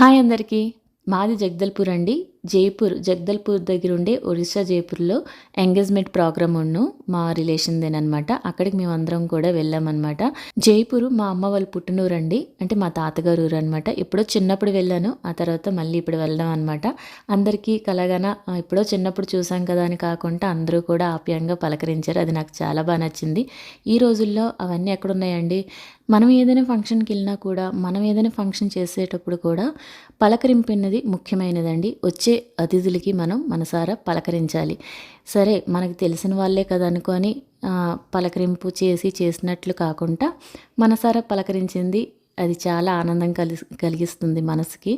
Hi అందరికీ. మాది జగదల్పూర్ అండి. జైపూర్ జగదల్పూర్ దగ్గర ఉండే ఒరిస్సా జైపూర్లో ఎంగేజ్మెంట్ ప్రోగ్రామ్ ఉన్ను మా రిలేషన్దేనమాట అక్కడికి మేము అందరం కూడా వెళ్ళామన్నమాట జైపూర్ మా అమ్మ వాళ్ళు పుట్టినూరు అండి అంటే మా తాతగారు ఊరు అనమాట ఎప్పుడో చిన్నప్పుడు వెళ్ళాను. ఆ తర్వాత మళ్ళీ ఇప్పుడు వెళ్దాం అనమాట అందరికీ కలగాన ఎప్పుడో చిన్నప్పుడు చూసాం కదా అని కాకుండా అందరూ కూడా ఆప్యాయంగా పలకరించారు. అది నాకు చాలా బాగా నచ్చింది. ఈ రోజుల్లో అవన్నీ ఎక్కడున్నాయండి? మనం ఏదైనా ఫంక్షన్కి వెళ్ళినా కూడా మనం ఏదైనా ఫంక్షన్ చేసేటప్పుడు కూడా పలకరింపు ముఖ్యమైనదండి. వచ్చే అతిథులకి మనం మనసారా పలకరించాలి. సరే మనకు తెలిసిన వాళ్ళే కదా అనుకొని పలకరింపు చేసి చేసినట్లు కాకుండా మనసారా పలకరించింది అది చాలా ఆనందం కలి కలిగిస్తుంది మనసుకి.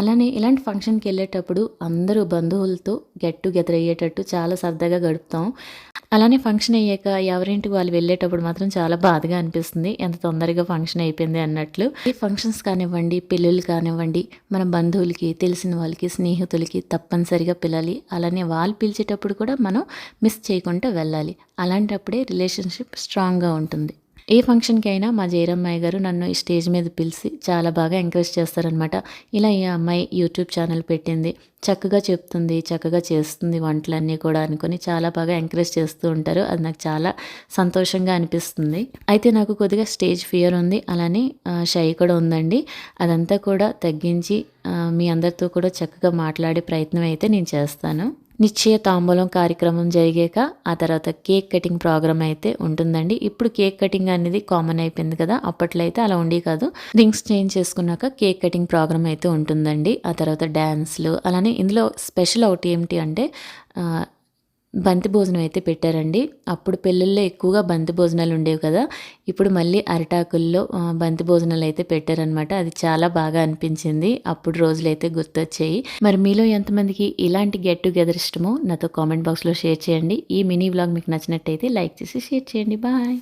అలానే ఇలాంటి ఫంక్షన్కి వెళ్ళేటప్పుడు అందరూ బంధువులతో గెట్ టుగెదర్ అయ్యేటట్టు చాలా సరదాగా గడుపుతాం. అలానే ఫంక్షన్ అయ్యాక ఎవరింటికి వాళ్ళు వెళ్ళేటప్పుడు మాత్రం చాలా బాధగా అనిపిస్తుంది. ఎంత తొందరగా ఫంక్షన్ అయిపోయింది అన్నట్లు. ఈ ఫంక్షన్స్ కానివ్వండి పెళ్ళిళ్ళు కానివ్వండి మన బంధువులకి తెలిసిన వాళ్ళకి స్నేహితులకి తప్పనిసరిగా పిలాలి అలానే వాళ్ళు పిలిచేటప్పుడు కూడా మనం మిస్ చేయకుండా వెళ్ళాలి. అలాంటప్పుడే రిలేషన్షిప్ స్ట్రాంగ్గా ఉంటుంది. ఏ ఫంక్షన్కి అయినా మా జయరమ్మాయి గారు నన్ను ఈ స్టేజ్ మీద పిలిచి చాలా బాగా ఎంకరేజ్ చేస్తారనమాట ఇలా ఈ అమ్మాయి యూట్యూబ్ ఛానల్ పెట్టింది. చక్కగా చెప్తుంది చక్కగా చేస్తుంది వంటలన్నీ కూడా అనుకొని చాలా బాగా ఎంకరేజ్ చేస్తూ ఉంటారు. అది నాకు చాలా సంతోషంగా అనిపిస్తుంది. అయితే నాకు కొద్దిగా స్టేజ్ ఫియర్ ఉంది. అలానే షై కూడా ఉందండి. అదంతా కూడా తగ్గించి మీ అందరితో కూడా చక్కగా మాట్లాడే ప్రయత్నం అయితే నేను చేస్తాను. నిశ్చయ తాంబూలం కార్యక్రమం జరిగాక ఆ తర్వాత కేక్ కటింగ్ ప్రోగ్రామ్ అయితే ఉంటుందండి. ఇప్పుడు కేక్ కటింగ్ అనేది కామన్ అయిపోయింది కదా అప్పట్లో అయితే అలా ఉండే కాదు. రింగ్స్ చేంజ్ చేసుకున్నాక కేక్ కటింగ్ ప్రోగ్రామ్ అయితే ఉంటుందండి. ఆ తర్వాత డ్యాన్స్లు అలానే ఇందులో స్పెషల్ ఒకటి ఏమిటి అంటే బంతి భోజనం అయితే పెట్టారండి. అప్పుడు పెళ్ళిళ్ళలో ఎక్కువగా బంతి భోజనాలు ఉండేవి కదా. ఇప్పుడు మళ్ళీ అరిటాకుల్లో బంతి భోజనాలు అయితే పెట్టారనమాట అది చాలా బాగా అనిపించింది. అప్పుడు రోజులు అయితే గుర్తొచ్చాయి. మరి మీలో ఎంతమందికి ఇలాంటి గెట్ టుగెదర్ ఇష్టమో నాతో కామెంట్ బాక్స్లో షేర్ చేయండి. ఈ మినీ వ్లాగ్ మీకు నచ్చినట్టయితే లైక్ చేసి షేర్ చేయండి. బాయ్.